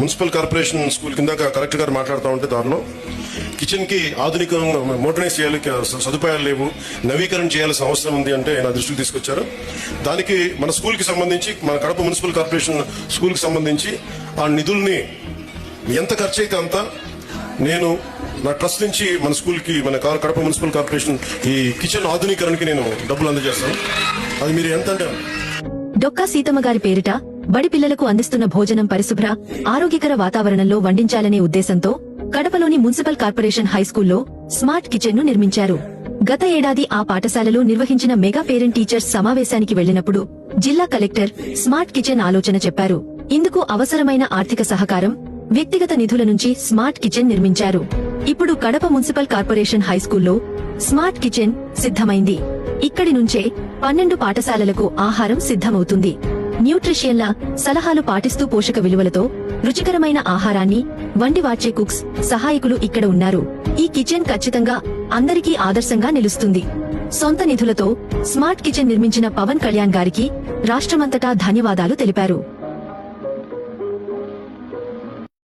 Municipal corporation school కింద collector గారు మాట్లాడుతూ ఉంటే దానిలో కిచెన్కి ఆధునికంగా మోడర్నైజ్ చేయాలి సదుపాయాలు లేవు నవీకరణ చేయాల్సిన అవసరం ఉంది అంటే నా దృష్టికి తీసుకొచ్చారు. దానికి మన స్కూల్కి సంబంధించి మన కడప మున్సిపల్ కార్పొరేషన్ స్కూల్కి సంబంధించి ఆ నిధుల్ని ఎంత ఖర్చు అయితే అంత నేను నా ట్రస్ట్ నుంచి మన స్కూల్కి మన కడప మున్సిపల్ కార్పొరేషన్ ఈ కిచెన్ ఆధునీకరణకి నేను డబ్బులు అందజేస్తాను. అది మీరు ఎంత అంటే డొక్కా సీతమ్మ గారి పేరిట బడి పిల్లలకు అందిస్తున్న భోజనం పరిశుభ్ర ఆరోగ్యకర వాతావరణంలో వండించాలనే ఉద్దేశంతో కడపలోని మున్సిపల్ కార్పొరేషన్ హైస్కూల్లో స్మార్ట్ కిచెన్ను నిర్మించారు. గత ఏడాది ఆ పాఠశాలలో నిర్వహించిన మెగా పేరెంట్ టీచర్స్ సమావేశానికి వెళ్ళినప్పుడు జిల్లా కలెక్టర్ స్మార్ట్ కిచెన్ ఆలోచన చెప్పారు. ఇందుకు అవసరమైన ఆర్థిక సహకారం వ్యక్తిగత నిధుల నుంచి స్మార్ట్ కిచెన్ నిర్మించారు. ఇప్పుడు కడప మున్సిపల్ కార్పొరేషన్ హైస్కూల్లో స్మార్ట్ కిచెన్ సిద్ధమైంది. ఇక్కడి నుంచే పన్నెండు పాఠశాలలకు ఆహారం సిద్ధమవుతుంది. న్యూట్రిషియన్ల సలహాలు పాటిస్తూ పోషక విలువలతో రుచికరమైన ఆహారాన్ని వండి వార్చే కుక్స్ సహాయకులు ఇక్కడ ఉన్నారు. ఈ కిచెన్ ఖచ్చితంగా అందరికీ ఆదర్శంగా నిలుస్తుంది. సొంత నిధులతో స్మార్ట్ కిచెన్ నిర్మించిన పవన్ కళ్యాణ్ గారికి రాష్ట్రమంతటా ధన్యవాదాలు తెలిపారు.